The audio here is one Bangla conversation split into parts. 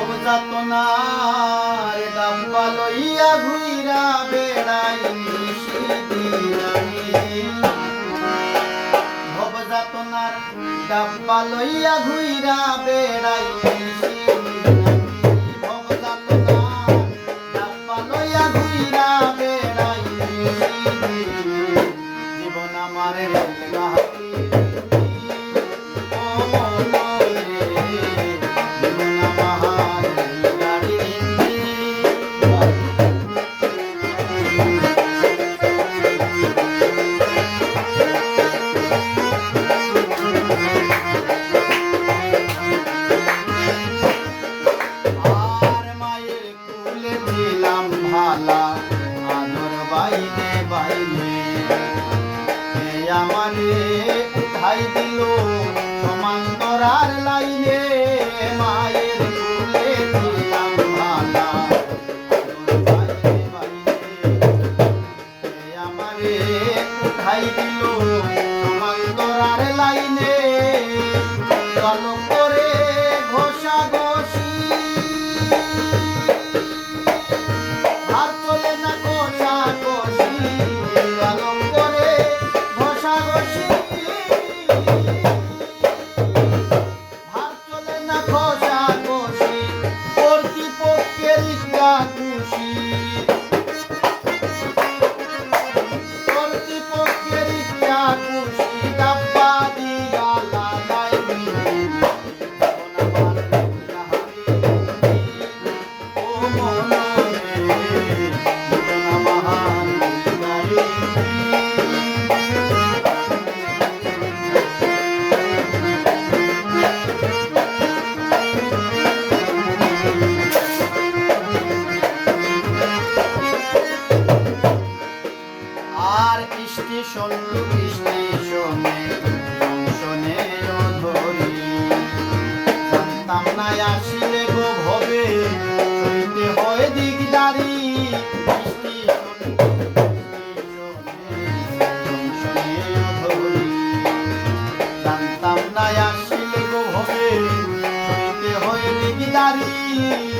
ভোগ যাতনার ডাব্বা লইয়া ঘুইরা বেড়াই ভোগ যাতনার ডাব্বা লইয়া ঘুইরা বেড়াই llorar আসিলে গো ভবে হইতে হয় দিগদারি। জানতাম না আসিলে গো ভবে হইতে হয় দিগদারি।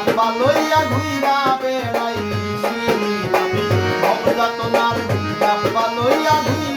লাম্বা লইয়া ঘুইরা বেড়াই ভবজাতনার লাম্বা লইয়া ঘুইরা